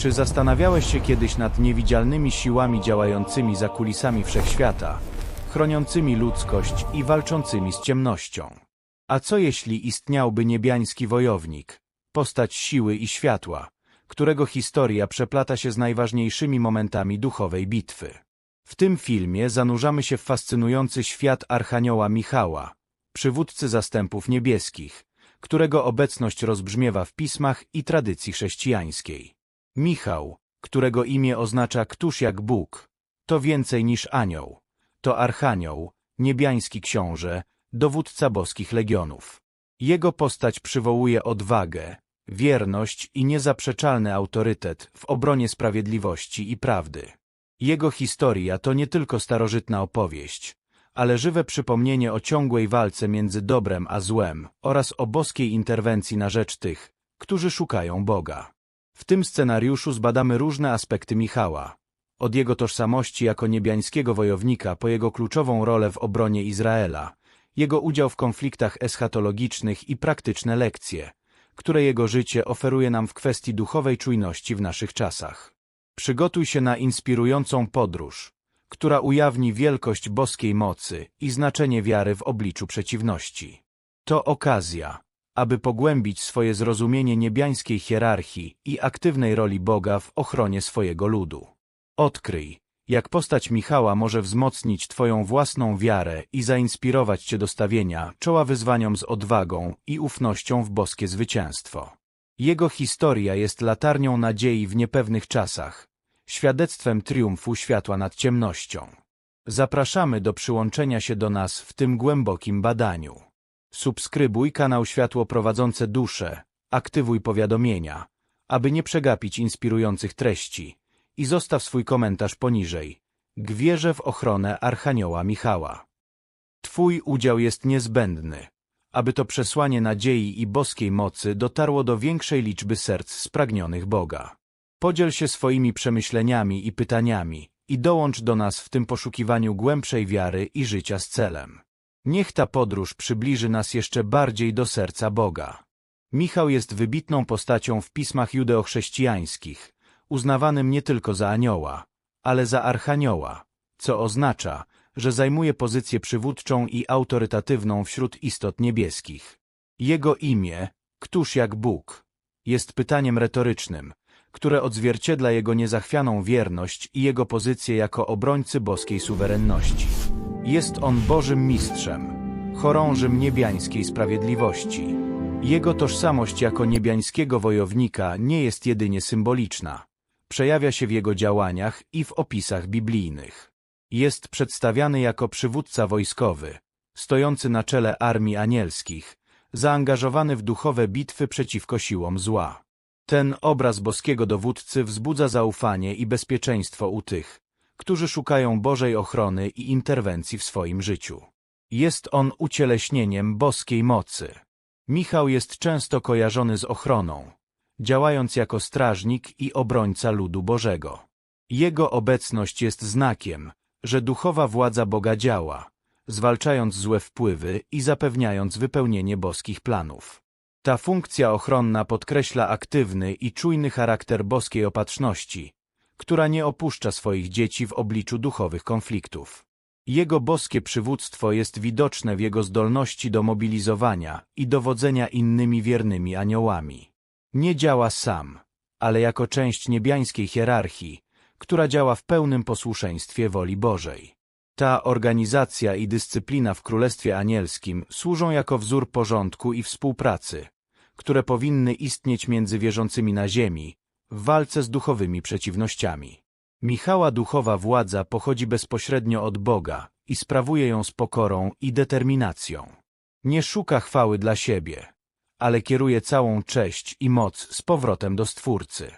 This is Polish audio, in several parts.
Czy zastanawiałeś się kiedyś nad niewidzialnymi siłami działającymi za kulisami wszechświata, chroniącymi ludzkość i walczącymi z ciemnością? A co jeśli istniałby niebiański wojownik, postać siły i światła, którego historia przeplata się z najważniejszymi momentami duchowej bitwy? W tym filmie zanurzamy się w fascynujący świat Archanioła Michała, przywódcy zastępów niebieskich, którego obecność rozbrzmiewa w pismach i tradycji chrześcijańskiej. Michał, którego imię oznacza któż jak Bóg, to więcej niż anioł. To archanioł, niebiański książę, dowódca boskich legionów. Jego postać przywołuje odwagę, wierność i niezaprzeczalny autorytet w obronie sprawiedliwości i prawdy. Jego historia to nie tylko starożytna opowieść, ale żywe przypomnienie o ciągłej walce między dobrem a złem oraz o boskiej interwencji na rzecz tych, którzy szukają Boga. W tym scenariuszu zbadamy różne aspekty Michała, od jego tożsamości jako niebiańskiego wojownika po jego kluczową rolę w obronie Izraela, jego udział w konfliktach eschatologicznych i praktyczne lekcje, które jego życie oferuje nam w kwestii duchowej czujności w naszych czasach. Przygotuj się na inspirującą podróż, która ujawni wielkość boskiej mocy i znaczenie wiary w obliczu przeciwności. To okazja, aby pogłębić swoje zrozumienie niebiańskiej hierarchii i aktywnej roli Boga w ochronie swojego ludu. Odkryj, jak postać Michała może wzmocnić Twoją własną wiarę i zainspirować Cię do stawienia czoła wyzwaniom z odwagą i ufnością w boskie zwycięstwo. Jego historia jest latarnią nadziei w niepewnych czasach, świadectwem triumfu światła nad ciemnością. Zapraszamy do przyłączenia się do nas w tym głębokim badaniu. Subskrybuj kanał Światło Prowadzące Dusze, aktywuj powiadomienia, aby nie przegapić inspirujących treści i zostaw swój komentarz poniżej. Gwierzę w ochronę Archanioła Michała. Twój udział jest niezbędny, aby to przesłanie nadziei i boskiej mocy dotarło do większej liczby serc spragnionych Boga. Podziel się swoimi przemyśleniami i pytaniami i dołącz do nas w tym poszukiwaniu głębszej wiary i życia z celem. Niech ta podróż przybliży nas jeszcze bardziej do serca Boga. Michał jest wybitną postacią w pismach judeochrześcijańskich, uznawanym nie tylko za anioła, ale za archanioła, co oznacza, że zajmuje pozycję przywódczą i autorytatywną wśród istot niebieskich. Jego imię, któż jak Bóg, jest pytaniem retorycznym, które odzwierciedla jego niezachwianą wierność i jego pozycję jako obrońcy boskiej suwerenności. Jest on Bożym Mistrzem, chorążym niebiańskiej sprawiedliwości. Jego tożsamość jako niebiańskiego wojownika nie jest jedynie symboliczna. Przejawia się w jego działaniach i w opisach biblijnych. Jest przedstawiany jako przywódca wojskowy, stojący na czele armii anielskich, zaangażowany w duchowe bitwy przeciwko siłom zła. Ten obraz boskiego dowódcy wzbudza zaufanie i bezpieczeństwo u tych, którzy szukają Bożej ochrony i interwencji w swoim życiu. Jest on ucieleśnieniem boskiej mocy. Michał jest często kojarzony z ochroną, działając jako strażnik i obrońca ludu Bożego. Jego obecność jest znakiem, że duchowa władza Boga działa, zwalczając złe wpływy i zapewniając wypełnienie boskich planów. Ta funkcja ochronna podkreśla aktywny i czujny charakter boskiej opatrzności, która nie opuszcza swoich dzieci w obliczu duchowych konfliktów. Jego boskie przywództwo jest widoczne w jego zdolności do mobilizowania i dowodzenia innymi wiernymi aniołami. Nie działa sam, ale jako część niebiańskiej hierarchii, która działa w pełnym posłuszeństwie woli Bożej. Ta organizacja i dyscyplina w Królestwie Anielskim służą jako wzór porządku i współpracy, które powinny istnieć między wierzącymi na ziemi, w walce z duchowymi przeciwnościami. Michała duchowa władza pochodzi bezpośrednio od Boga i sprawuje ją z pokorą i determinacją. Nie szuka chwały dla siebie, ale kieruje całą cześć i moc z powrotem do Stwórcy.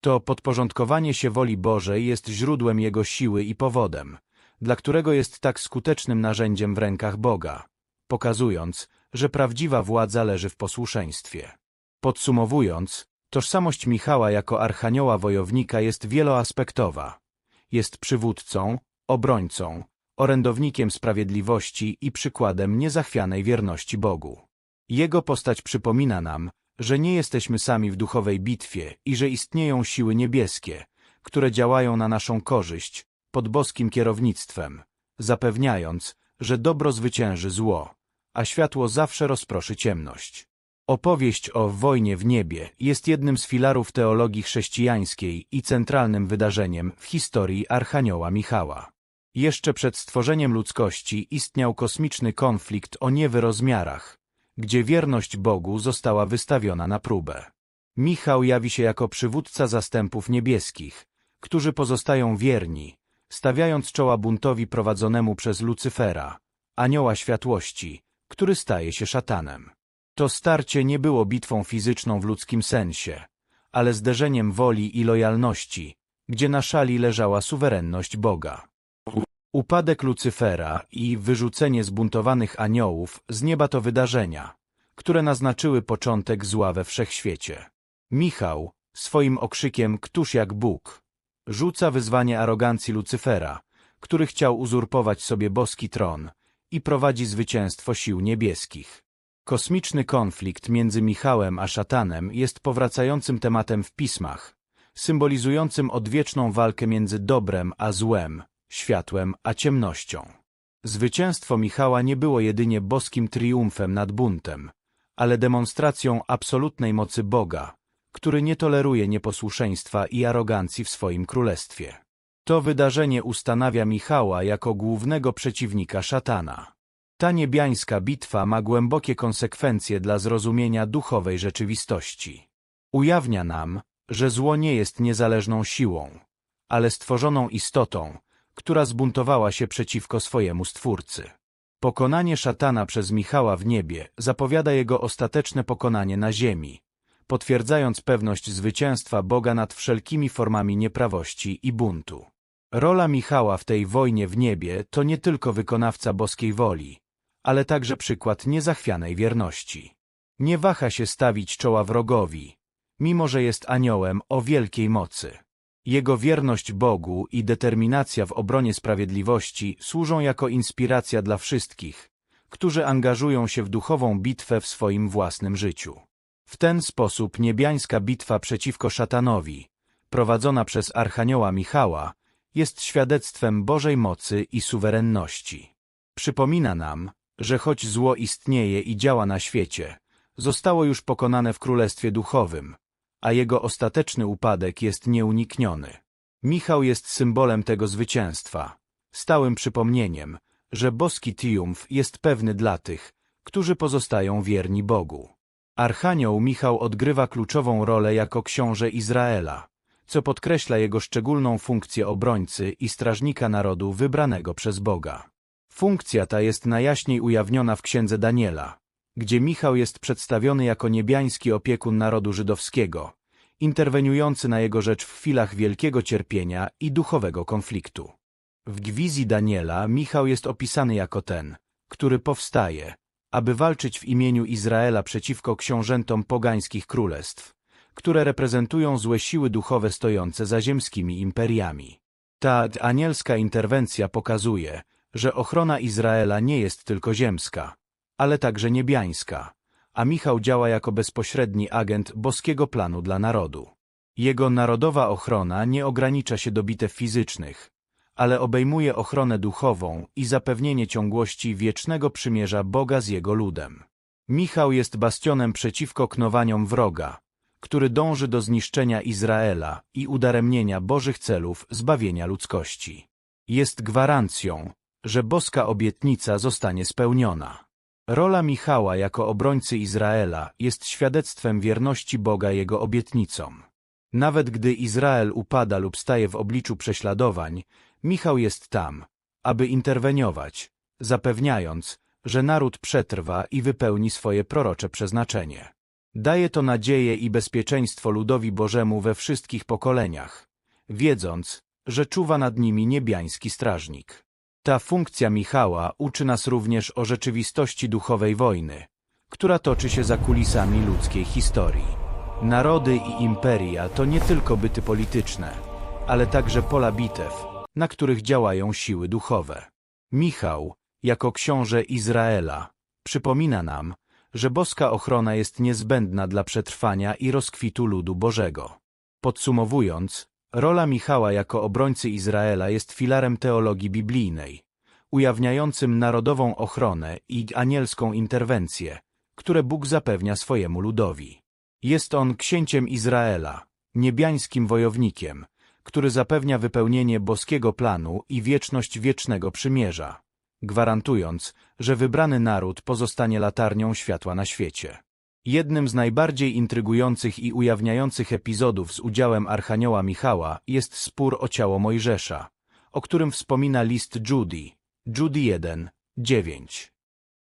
To podporządkowanie się woli Bożej jest źródłem Jego siły i powodem, dla którego jest tak skutecznym narzędziem w rękach Boga, pokazując, że prawdziwa władza leży w posłuszeństwie. Podsumowując, tożsamość Michała jako archanioła wojownika jest wieloaspektowa. Jest przywódcą, obrońcą, orędownikiem sprawiedliwości i przykładem niezachwianej wierności Bogu. Jego postać przypomina nam, że nie jesteśmy sami w duchowej bitwie i że istnieją siły niebieskie, które działają na naszą korzyść, pod boskim kierownictwem, zapewniając, że dobro zwycięży zło, a światło zawsze rozproszy ciemność. Opowieść o wojnie w niebie jest jednym z filarów teologii chrześcijańskiej i centralnym wydarzeniem w historii Archanioła Michała. Jeszcze przed stworzeniem ludzkości istniał kosmiczny konflikt o niewyrozmiarach, gdzie wierność Bogu została wystawiona na próbę. Michał jawi się jako przywódca zastępów niebieskich, którzy pozostają wierni, stawiając czoła buntowi prowadzonemu przez Lucyfera, anioła światłości, który staje się szatanem. To starcie nie było bitwą fizyczną w ludzkim sensie, ale zderzeniem woli i lojalności, gdzie na szali leżała suwerenność Boga. Upadek Lucyfera i wyrzucenie zbuntowanych aniołów z nieba to wydarzenia, które naznaczyły początek zła we wszechświecie. Michał, swoim okrzykiem Któż jak Bóg, rzuca wyzwanie arogancji Lucyfera, który chciał uzurpować sobie boski tron i prowadzi zwycięstwo sił niebieskich. Kosmiczny konflikt między Michałem a szatanem jest powracającym tematem w pismach, symbolizującym odwieczną walkę między dobrem a złem, światłem a ciemnością. Zwycięstwo Michała nie było jedynie boskim triumfem nad buntem, ale demonstracją absolutnej mocy Boga, który nie toleruje nieposłuszeństwa i arogancji w swoim królestwie. To wydarzenie ustanawia Michała jako głównego przeciwnika szatana. Ta niebiańska bitwa ma głębokie konsekwencje dla zrozumienia duchowej rzeczywistości. Ujawnia nam, że zło nie jest niezależną siłą, ale stworzoną istotą, która zbuntowała się przeciwko swojemu Stwórcy. Pokonanie szatana przez Michała w niebie zapowiada jego ostateczne pokonanie na ziemi, potwierdzając pewność zwycięstwa Boga nad wszelkimi formami nieprawości i buntu. Rola Michała w tej wojnie w niebie to nie tylko wykonawca boskiej woli, ale także przykład niezachwianej wierności. Nie waha się stawić czoła wrogowi, mimo że jest aniołem o wielkiej mocy. Jego wierność Bogu i determinacja w obronie sprawiedliwości służą jako inspiracja dla wszystkich, którzy angażują się w duchową bitwę w swoim własnym życiu. W ten sposób niebiańska bitwa przeciwko szatanowi, prowadzona przez Archanioła Michała, jest świadectwem Bożej mocy i suwerenności. Przypomina nam, że choć zło istnieje i działa na świecie, zostało już pokonane w Królestwie Duchowym, a jego ostateczny upadek jest nieunikniony. Michał jest symbolem tego zwycięstwa, stałym przypomnieniem, że boski triumf jest pewny dla tych, którzy pozostają wierni Bogu. Archanioł Michał odgrywa kluczową rolę jako książę Izraela, co podkreśla jego szczególną funkcję obrońcy i strażnika narodu wybranego przez Boga. Funkcja ta jest najjaśniej ujawniona w księdze Daniela, gdzie Michał jest przedstawiony jako niebiański opiekun narodu żydowskiego, interweniujący na jego rzecz w chwilach wielkiego cierpienia i duchowego konfliktu. W gwizji Daniela Michał jest opisany jako ten, który powstaje, aby walczyć w imieniu Izraela przeciwko książętom pogańskich królestw, które reprezentują złe siły duchowe stojące za ziemskimi imperiami. Ta anielska interwencja pokazuje, że ochrona Izraela nie jest tylko ziemska, ale także niebiańska, a Michał działa jako bezpośredni agent boskiego planu dla narodu. Jego narodowa ochrona nie ogranicza się do bitew fizycznych, ale obejmuje ochronę duchową i zapewnienie ciągłości wiecznego przymierza Boga z jego ludem. Michał jest bastionem przeciwko knowaniom wroga, który dąży do zniszczenia Izraela i udaremnienia Bożych celów zbawienia ludzkości. Jest gwarancją, że boska obietnica zostanie spełniona. Rola Michała jako obrońcy Izraela jest świadectwem wierności Boga jego obietnicom. Nawet gdy Izrael upada lub staje w obliczu prześladowań, Michał jest tam, aby interweniować, zapewniając, że naród przetrwa i wypełni swoje prorocze przeznaczenie. Daje to nadzieję i bezpieczeństwo ludowi Bożemu we wszystkich pokoleniach, wiedząc, że czuwa nad nimi niebiański strażnik. Ta funkcja Michała uczy nas również o rzeczywistości duchowej wojny, która toczy się za kulisami ludzkiej historii. Narody i imperia to nie tylko byty polityczne, ale także pola bitew, na których działają siły duchowe. Michał, jako książę Izraela, przypomina nam, że boska ochrona jest niezbędna dla przetrwania i rozkwitu ludu Bożego. Podsumowując, rola Michała jako obrońcy Izraela jest filarem teologii biblijnej, ujawniającym narodową ochronę i anielską interwencję, które Bóg zapewnia swojemu ludowi. Jest on księciem Izraela, niebiańskim wojownikiem, który zapewnia wypełnienie boskiego planu i wieczność wiecznego przymierza, gwarantując, że wybrany naród pozostanie latarnią światła na świecie. Jednym z najbardziej intrygujących i ujawniających epizodów z udziałem Archanioła Michała jest spór o ciało Mojżesza, o którym wspomina list Judy, Judy 1, 9.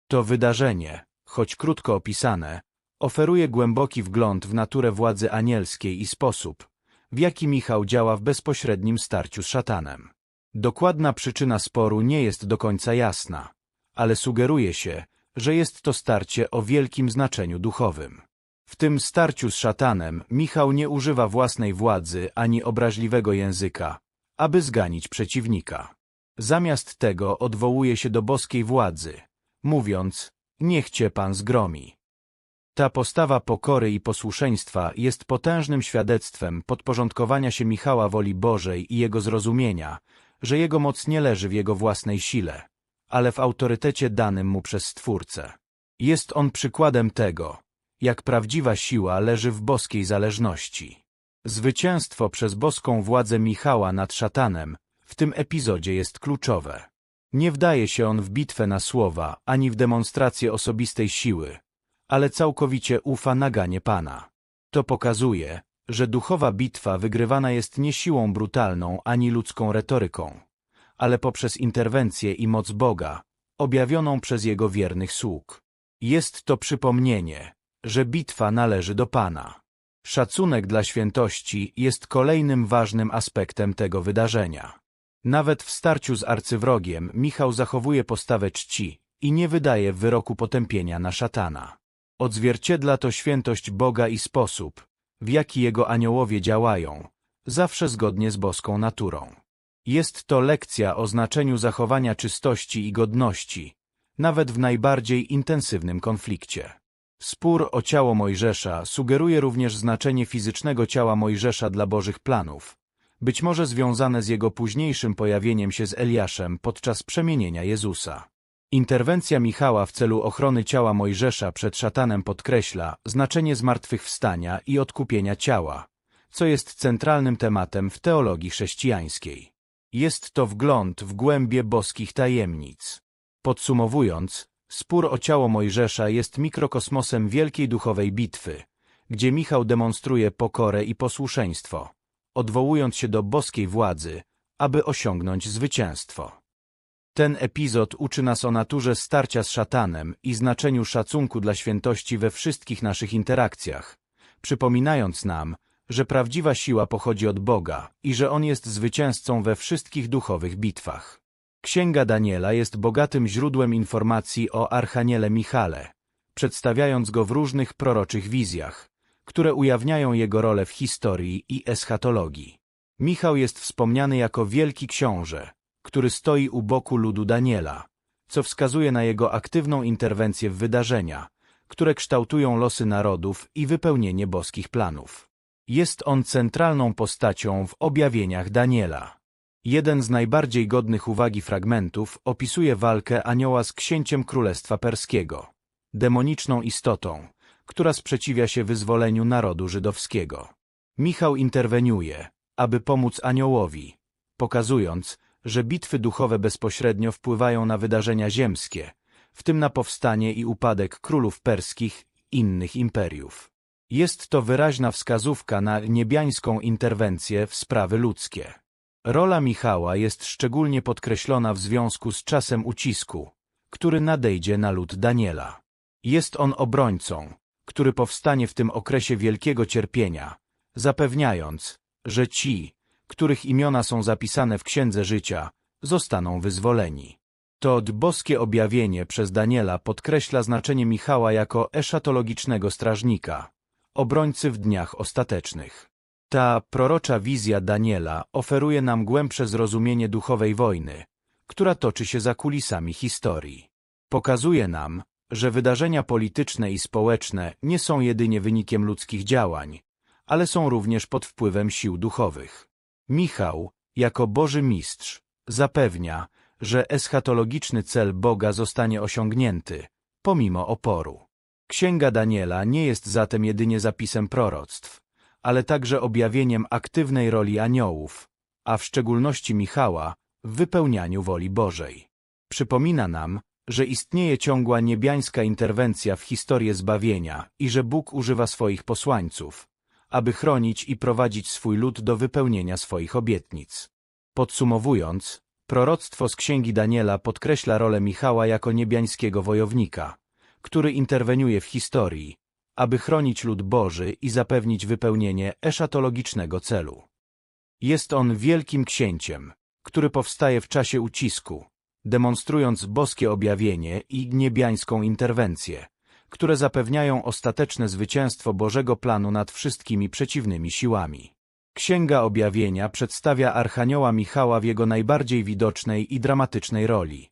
To wydarzenie, choć krótko opisane, oferuje głęboki wgląd w naturę władzy anielskiej i sposób, w jaki Michał działa w bezpośrednim starciu z szatanem. Dokładna przyczyna sporu nie jest do końca jasna, ale sugeruje się, że jest to starcie o wielkim znaczeniu duchowym. W tym starciu z szatanem Michał nie używa własnej władzy ani obraźliwego języka, aby zganić przeciwnika. Zamiast tego odwołuje się do boskiej władzy, mówiąc, niech cię Pan zgromi. Ta postawa pokory i posłuszeństwa jest potężnym świadectwem podporządkowania się Michała woli Bożej i jego zrozumienia, że jego moc nie leży w jego własnej sile, ale w autorytecie danym mu przez Stwórcę. Jest on przykładem tego, jak prawdziwa siła leży w boskiej zależności. Zwycięstwo przez boską władzę Michała nad szatanem w tym epizodzie jest kluczowe. Nie wdaje się on w bitwę na słowa, ani w demonstrację osobistej siły, ale całkowicie ufa naganie Pana. To pokazuje, że duchowa bitwa wygrywana jest nie siłą brutalną ani ludzką retoryką, ale poprzez interwencję i moc Boga, objawioną przez Jego wiernych sług. Jest to przypomnienie, że bitwa należy do Pana. Szacunek dla świętości jest kolejnym ważnym aspektem tego wydarzenia. Nawet w starciu z arcywrogiem Michał zachowuje postawę czci i nie wydaje wyroku potępienia na szatana. Odzwierciedla to świętość Boga i sposób, w jaki Jego aniołowie działają, zawsze zgodnie z boską naturą. Jest to lekcja o znaczeniu zachowania czystości i godności, nawet w najbardziej intensywnym konflikcie. Spór o ciało Mojżesza sugeruje również znaczenie fizycznego ciała Mojżesza dla Bożych planów, być może związane z jego późniejszym pojawieniem się z Eliaszem podczas przemienienia Jezusa. Interwencja Michała w celu ochrony ciała Mojżesza przed szatanem podkreśla znaczenie zmartwychwstania i odkupienia ciała, co jest centralnym tematem w teologii chrześcijańskiej. Jest to wgląd w głębie boskich tajemnic. Podsumowując, spór o ciało Mojżesza jest mikrokosmosem wielkiej duchowej bitwy, gdzie Michał demonstruje pokorę i posłuszeństwo, odwołując się do boskiej władzy, aby osiągnąć zwycięstwo. Ten epizod uczy nas o naturze starcia z szatanem i znaczeniu szacunku dla świętości we wszystkich naszych interakcjach, przypominając nam, że prawdziwa siła pochodzi od Boga i że On jest zwycięzcą we wszystkich duchowych bitwach. Księga Daniela jest bogatym źródłem informacji o Archaniele Michale, przedstawiając go w różnych proroczych wizjach, które ujawniają jego rolę w historii i eschatologii. Michał jest wspomniany jako wielki książę, który stoi u boku ludu Daniela, co wskazuje na jego aktywną interwencję w wydarzenia, które kształtują losy narodów i wypełnienie boskich planów. Jest on centralną postacią w objawieniach Daniela. Jeden z najbardziej godnych uwagi fragmentów opisuje walkę anioła z księciem królestwa perskiego, demoniczną istotą, która sprzeciwia się wyzwoleniu narodu żydowskiego. Michał interweniuje, aby pomóc aniołowi, pokazując, że bitwy duchowe bezpośrednio wpływają na wydarzenia ziemskie, w tym na powstanie i upadek królów perskich innych imperiów. Jest to wyraźna wskazówka na niebiańską interwencję w sprawy ludzkie. Rola Michała jest szczególnie podkreślona w związku z czasem ucisku, który nadejdzie na lud Daniela. Jest on obrońcą, który powstanie w tym okresie wielkiego cierpienia, zapewniając, że ci, których imiona są zapisane w Księdze Życia, zostaną wyzwoleni. To boskie objawienie przez Daniela podkreśla znaczenie Michała jako eszatologicznego strażnika, obrońcy w dniach ostatecznych. Ta prorocza wizja Daniela oferuje nam głębsze zrozumienie duchowej wojny, która toczy się za kulisami historii. Pokazuje nam, że wydarzenia polityczne i społeczne nie są jedynie wynikiem ludzkich działań, ale są również pod wpływem sił duchowych. Michał, jako Boży Mistrz, zapewnia, że eschatologiczny cel Boga zostanie osiągnięty, pomimo oporu. Księga Daniela nie jest zatem jedynie zapisem proroctw, ale także objawieniem aktywnej roli aniołów, a w szczególności Michała, w wypełnianiu woli Bożej. Przypomina nam, że istnieje ciągła niebiańska interwencja w historię zbawienia i że Bóg używa swoich posłańców, aby chronić i prowadzić swój lud do wypełnienia swoich obietnic. Podsumowując, proroctwo z Księgi Daniela podkreśla rolę Michała jako niebiańskiego wojownika, który interweniuje w historii, aby chronić lud Boży i zapewnić wypełnienie eszatologicznego celu. Jest on wielkim księciem, który powstaje w czasie ucisku, demonstrując boskie objawienie i niebiańską interwencję, które zapewniają ostateczne zwycięstwo Bożego planu nad wszystkimi przeciwnymi siłami. Księga Objawienia przedstawia Archanioła Michała w jego najbardziej widocznej i dramatycznej roli,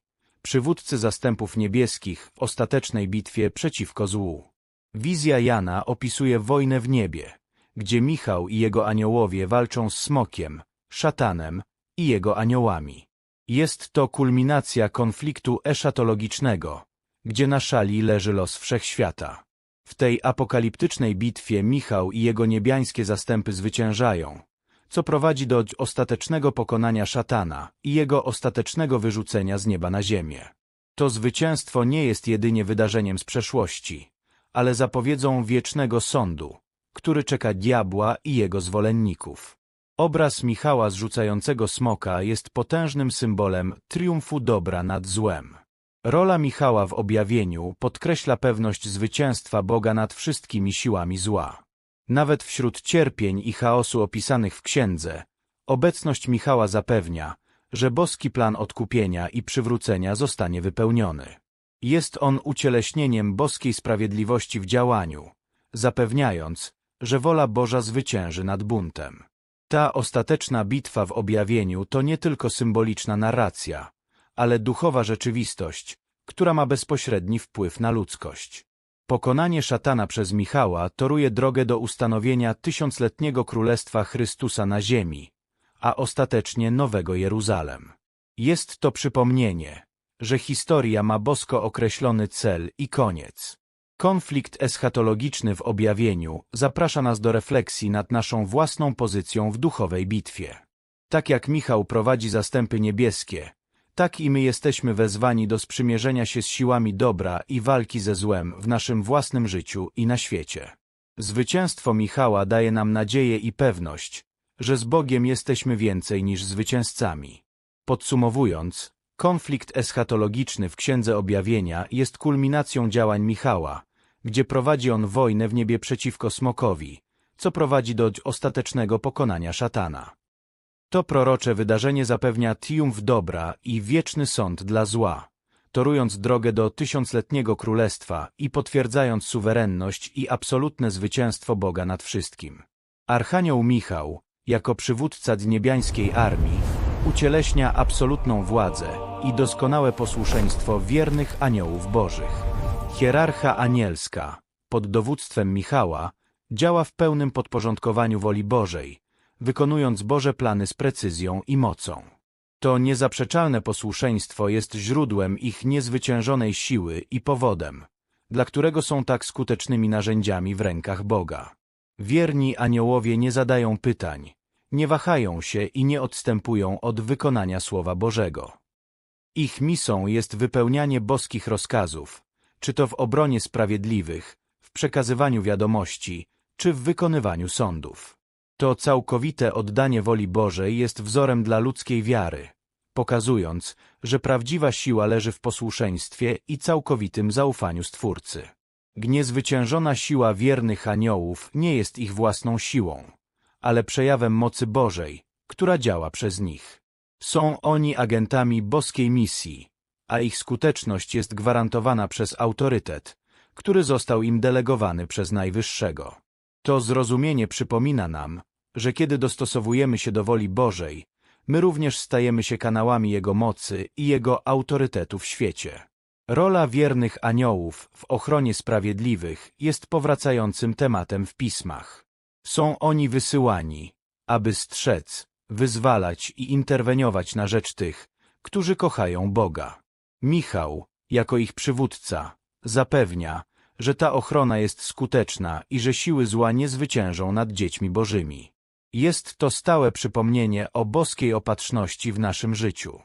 przywódcy zastępów niebieskich w ostatecznej bitwie przeciwko złu. Wizja Jana opisuje wojnę w niebie, gdzie Michał i jego aniołowie walczą z smokiem, szatanem i jego aniołami. Jest to kulminacja konfliktu eszatologicznego, gdzie na szali leży los wszechświata. W tej apokaliptycznej bitwie Michał i jego niebiańskie zastępy zwyciężają, co prowadzi do ostatecznego pokonania szatana i jego ostatecznego wyrzucenia z nieba na ziemię. To zwycięstwo nie jest jedynie wydarzeniem z przeszłości, ale zapowiedzą wiecznego sądu, który czeka diabła i jego zwolenników. Obraz Michała zrzucającego smoka jest potężnym symbolem triumfu dobra nad złem. Rola Michała w objawieniu podkreśla pewność zwycięstwa Boga nad wszystkimi siłami zła. Nawet wśród cierpień i chaosu opisanych w księdze, obecność Michała zapewnia, że boski plan odkupienia i przywrócenia zostanie wypełniony. Jest on ucieleśnieniem boskiej sprawiedliwości w działaniu, zapewniając, że wola Boża zwycięży nad buntem. Ta ostateczna bitwa w objawieniu to nie tylko symboliczna narracja, ale duchowa rzeczywistość, która ma bezpośredni wpływ na ludzkość. Pokonanie szatana przez Michała toruje drogę do ustanowienia tysiącletniego Królestwa Chrystusa na ziemi, a ostatecznie Nowego Jeruzalem. Jest to przypomnienie, że historia ma bosko określony cel i koniec. Konflikt eschatologiczny w objawieniu zaprasza nas do refleksji nad naszą własną pozycją w duchowej bitwie. Tak jak Michał prowadzi zastępy niebieskie, tak i my jesteśmy wezwani do sprzymierzenia się z siłami dobra i walki ze złem w naszym własnym życiu i na świecie. Zwycięstwo Michała daje nam nadzieję i pewność, że z Bogiem jesteśmy więcej niż zwycięzcami. Podsumowując, konflikt eschatologiczny w Księdze Objawienia jest kulminacją działań Michała, gdzie prowadzi on wojnę w niebie przeciwko smokowi, co prowadzi do ostatecznego pokonania szatana. To prorocze wydarzenie zapewnia triumf dobra i wieczny sąd dla zła, torując drogę do tysiącletniego królestwa i potwierdzając suwerenność i absolutne zwycięstwo Boga nad wszystkim. Archanioł Michał, jako przywódca niebiańskiej armii, ucieleśnia absolutną władzę i doskonałe posłuszeństwo wiernych aniołów bożych. Hierarcha anielska, pod dowództwem Michała, działa w pełnym podporządkowaniu woli Bożej, wykonując Boże plany z precyzją i mocą. To niezaprzeczalne posłuszeństwo jest źródłem ich niezwyciężonej siły i powodem, dla którego są tak skutecznymi narzędziami w rękach Boga. Wierni aniołowie nie zadają pytań, nie wahają się i nie odstępują od wykonania Słowa Bożego. Ich misą jest wypełnianie boskich rozkazów, czy to w obronie sprawiedliwych, w przekazywaniu wiadomości, czy w wykonywaniu sądów. To całkowite oddanie woli Bożej jest wzorem dla ludzkiej wiary, pokazując, że prawdziwa siła leży w posłuszeństwie i całkowitym zaufaniu Stwórcy. Gniezwyciężona siła wiernych aniołów nie jest ich własną siłą, ale przejawem mocy Bożej, która działa przez nich. Są oni agentami boskiej misji, a ich skuteczność jest gwarantowana przez autorytet, który został im delegowany przez Najwyższego. To zrozumienie przypomina nam, że kiedy dostosowujemy się do woli Bożej, my również stajemy się kanałami Jego mocy i Jego autorytetu w świecie. Rola wiernych aniołów w ochronie sprawiedliwych jest powracającym tematem w pismach. Są oni wysyłani, aby strzec, wyzwalać i interweniować na rzecz tych, którzy kochają Boga. Michał, jako ich przywódca, zapewnia, że ta ochrona jest skuteczna i że siły zła nie zwyciężą nad dziećmi bożymi. Jest to stałe przypomnienie o boskiej opatrzności w naszym życiu.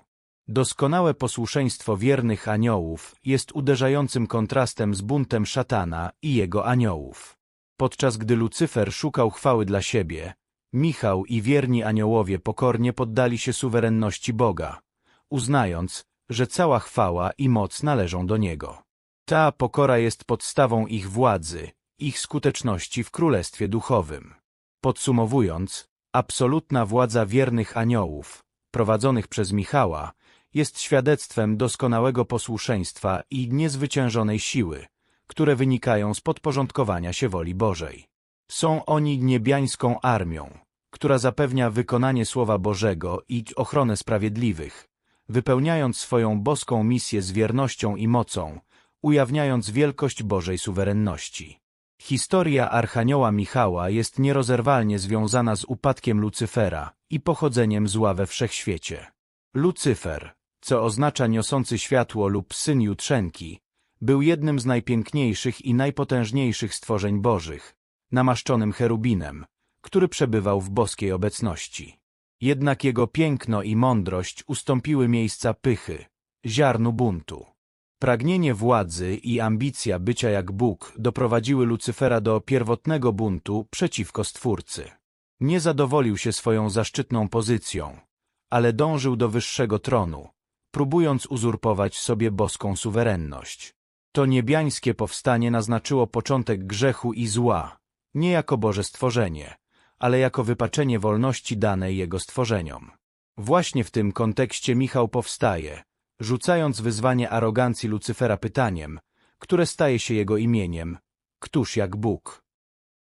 Doskonałe posłuszeństwo wiernych aniołów jest uderzającym kontrastem z buntem szatana i jego aniołów. Podczas gdy Lucyfer szukał chwały dla siebie, Michał i wierni aniołowie pokornie poddali się suwerenności Boga, uznając, że cała chwała i moc należą do Niego. Ta pokora jest podstawą ich władzy, ich skuteczności w Królestwie Duchowym. Podsumowując, absolutna władza wiernych aniołów, prowadzonych przez Michała, jest świadectwem doskonałego posłuszeństwa i niezwyciężonej siły, które wynikają z podporządkowania się woli Bożej. Są oni niebiańską armią, która zapewnia wykonanie Słowa Bożego i ochronę sprawiedliwych, wypełniając swoją boską misję z wiernością i mocą, ujawniając wielkość Bożej suwerenności. Historia Archanioła Michała jest nierozerwalnie związana z upadkiem Lucyfera i pochodzeniem zła we wszechświecie. Lucyfer, co oznacza niosący światło lub syn jutrzenki, był jednym z najpiękniejszych i najpotężniejszych stworzeń bożych, namaszczonym cherubinem, który przebywał w boskiej obecności. Jednak jego piękno i mądrość ustąpiły miejsca pychy, ziarnu buntu. Pragnienie władzy i ambicja bycia jak Bóg doprowadziły Lucyfera do pierwotnego buntu przeciwko Stwórcy. Nie zadowolił się swoją zaszczytną pozycją, ale dążył do wyższego tronu, próbując uzurpować sobie boską suwerenność. To niebiańskie powstanie naznaczyło początek grzechu i zła, nie jako Boże stworzenie, ale jako wypaczenie wolności danej jego stworzeniom. Właśnie w tym kontekście Michał powstaje, rzucając wyzwanie arogancji Lucyfera pytaniem, które staje się jego imieniem, któż jak Bóg?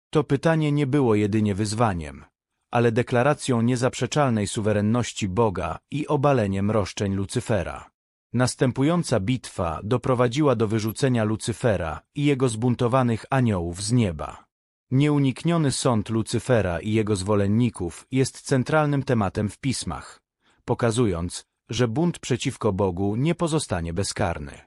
To pytanie nie było jedynie wyzwaniem, ale deklaracją niezaprzeczalnej suwerenności Boga i obaleniem roszczeń Lucyfera. Następująca bitwa doprowadziła do wyrzucenia Lucyfera i jego zbuntowanych aniołów z nieba. Nieunikniony sąd Lucyfera i jego zwolenników jest centralnym tematem w pismach, pokazując, że bunt przeciwko Bogu nie pozostanie bezkarny.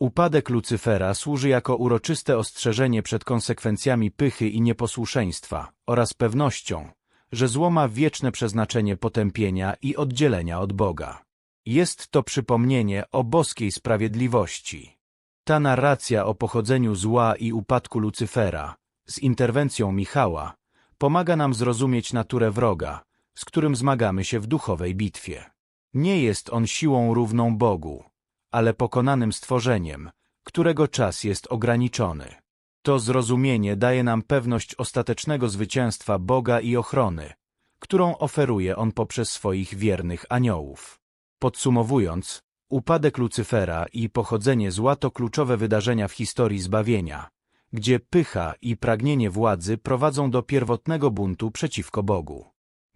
Upadek Lucyfera służy jako uroczyste ostrzeżenie przed konsekwencjami pychy i nieposłuszeństwa oraz pewnością, że zło ma wieczne przeznaczenie potępienia i oddzielenia od Boga. Jest to przypomnienie o boskiej sprawiedliwości. Ta narracja o pochodzeniu zła i upadku Lucyfera, z interwencją Michała, pomaga nam zrozumieć naturę wroga, z którym zmagamy się w duchowej bitwie. Nie jest on siłą równą Bogu, ale pokonanym stworzeniem, którego czas jest ograniczony. To zrozumienie daje nam pewność ostatecznego zwycięstwa Boga i ochrony, którą oferuje On poprzez swoich wiernych aniołów. Podsumowując, upadek Lucyfera i pochodzenie zła to kluczowe wydarzenia w historii zbawienia, gdzie pycha i pragnienie władzy prowadzą do pierwotnego buntu przeciwko Bogu.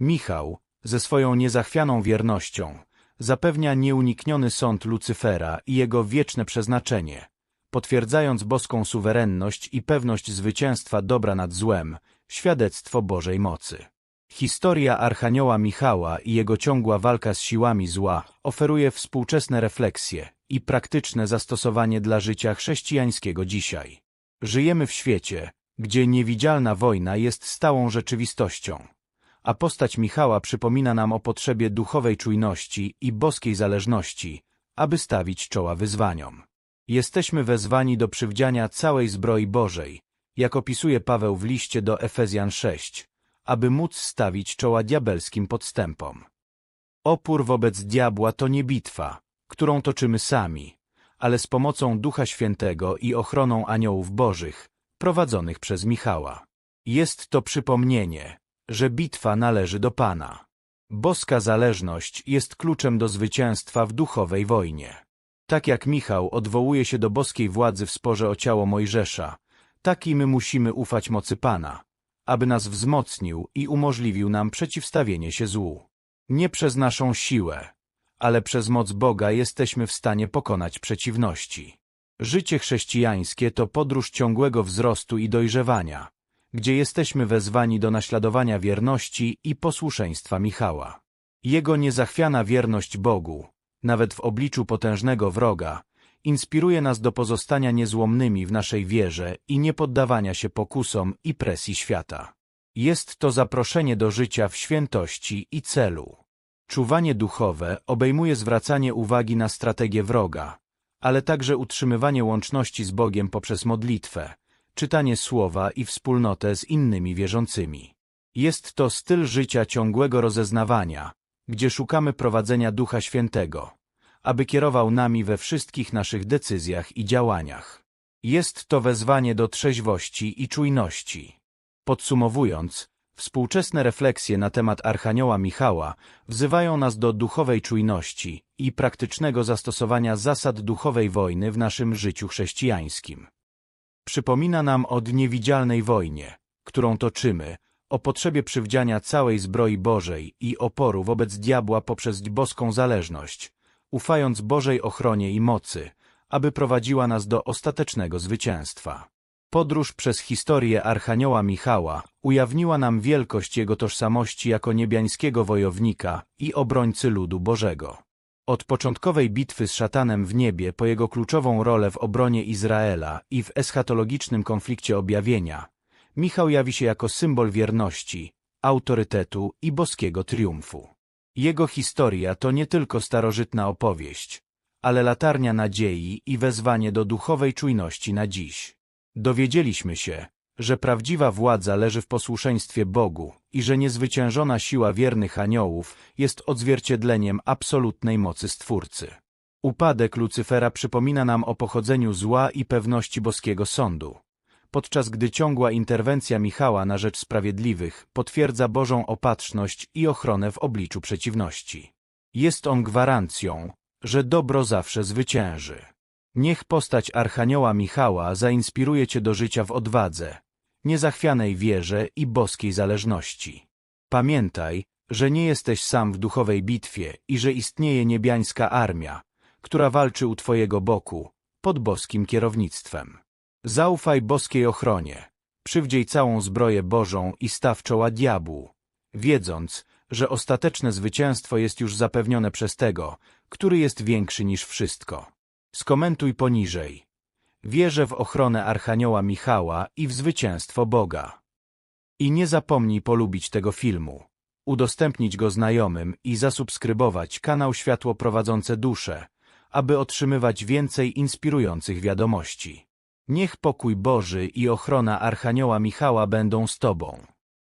Michał, ze swoją niezachwianą wiernością, zapewnia nieunikniony sąd Lucyfera i jego wieczne przeznaczenie, potwierdzając boską suwerenność i pewność zwycięstwa dobra nad złem, świadectwo Bożej mocy. Historia Archanioła Michała i jego ciągła walka z siłami zła oferuje współczesne refleksje i praktyczne zastosowanie dla życia chrześcijańskiego dzisiaj. Żyjemy w świecie, gdzie niewidzialna wojna jest stałą rzeczywistością, a postać Michała przypomina nam o potrzebie duchowej czujności i boskiej zależności, aby stawić czoła wyzwaniom. Jesteśmy wezwani do przywdziania całej zbroi Bożej, jak opisuje Paweł w liście do Efezjan 6, aby móc stawić czoła diabelskim podstępom. Opór wobec diabła to nie bitwa, którą toczymy sami, ale z pomocą Ducha Świętego i ochroną aniołów bożych, prowadzonych przez Michała. Jest to przypomnienie, że bitwa należy do Pana. Boska zależność jest kluczem do zwycięstwa w duchowej wojnie. Tak jak Michał odwołuje się do boskiej władzy w sporze o ciało Mojżesza, tak i my musimy ufać mocy Pana, aby nas wzmocnił i umożliwił nam przeciwstawienie się złu. Nie przez naszą siłę, ale przez moc Boga jesteśmy w stanie pokonać przeciwności. Życie chrześcijańskie to podróż ciągłego wzrostu i dojrzewania, gdzie jesteśmy wezwani do naśladowania wierności i posłuszeństwa Michała. Jego niezachwiana wierność Bogu, nawet w obliczu potężnego wroga, inspiruje nas do pozostania niezłomnymi w naszej wierze i nie poddawania się pokusom i presji świata. Jest to zaproszenie do życia w świętości i celu. Czuwanie duchowe obejmuje zwracanie uwagi na strategię wroga, ale także utrzymywanie łączności z Bogiem poprzez modlitwę, czytanie słowa i wspólnotę z innymi wierzącymi. Jest to styl życia ciągłego rozeznawania, gdzie szukamy prowadzenia Ducha Świętego, aby kierował nami we wszystkich naszych decyzjach i działaniach. Jest to wezwanie do trzeźwości i czujności. Podsumowując, współczesne refleksje na temat Archanioła Michała wzywają nas do duchowej czujności i praktycznego zastosowania zasad duchowej wojny w naszym życiu chrześcijańskim. Przypomina nam o niewidzialnej wojnie, którą toczymy, o potrzebie przywdziania całej zbroi Bożej i oporu wobec diabła poprzez boską zależność, ufając Bożej ochronie i mocy, aby prowadziła nas do ostatecznego zwycięstwa. Podróż przez historię Archanioła Michała ujawniła nam wielkość jego tożsamości jako niebiańskiego wojownika i obrońcy ludu Bożego. Od początkowej bitwy z szatanem w niebie po jego kluczową rolę w obronie Izraela i w eschatologicznym konflikcie objawienia, Michał jawi się jako symbol wierności, autorytetu i boskiego triumfu. Jego historia to nie tylko starożytna opowieść, ale latarnia nadziei i wezwanie do duchowej czujności na dziś. Dowiedzieliśmy się, że prawdziwa władza leży w posłuszeństwie Bogu i że niezwyciężona siła wiernych aniołów jest odzwierciedleniem absolutnej mocy Stwórcy. Upadek Lucyfera przypomina nam o pochodzeniu zła i pewności boskiego sądu, podczas gdy ciągła interwencja Michała na rzecz sprawiedliwych potwierdza Bożą opatrzność i ochronę w obliczu przeciwności. Jest on gwarancją, że dobro zawsze zwycięży. Niech postać Archanioła Michała zainspiruje Cię do życia w odwadze, niezachwianej wierze i boskiej zależności. Pamiętaj, że nie jesteś sam w duchowej bitwie i że istnieje niebiańska armia, która walczy u Twojego boku, pod boskim kierownictwem. Zaufaj boskiej ochronie, przywdziej całą zbroję Bożą i staw czoła diabłu, wiedząc, że ostateczne zwycięstwo jest już zapewnione przez tego, który jest większy niż wszystko. Skomentuj poniżej. Wierzę w ochronę Archanioła Michała i w zwycięstwo Boga. I nie zapomnij polubić tego filmu, udostępnić go znajomym i zasubskrybować kanał Światło Prowadzące Dusze, aby otrzymywać więcej inspirujących wiadomości. Niech pokój Boży i ochrona Archanioła Michała będą z Tobą.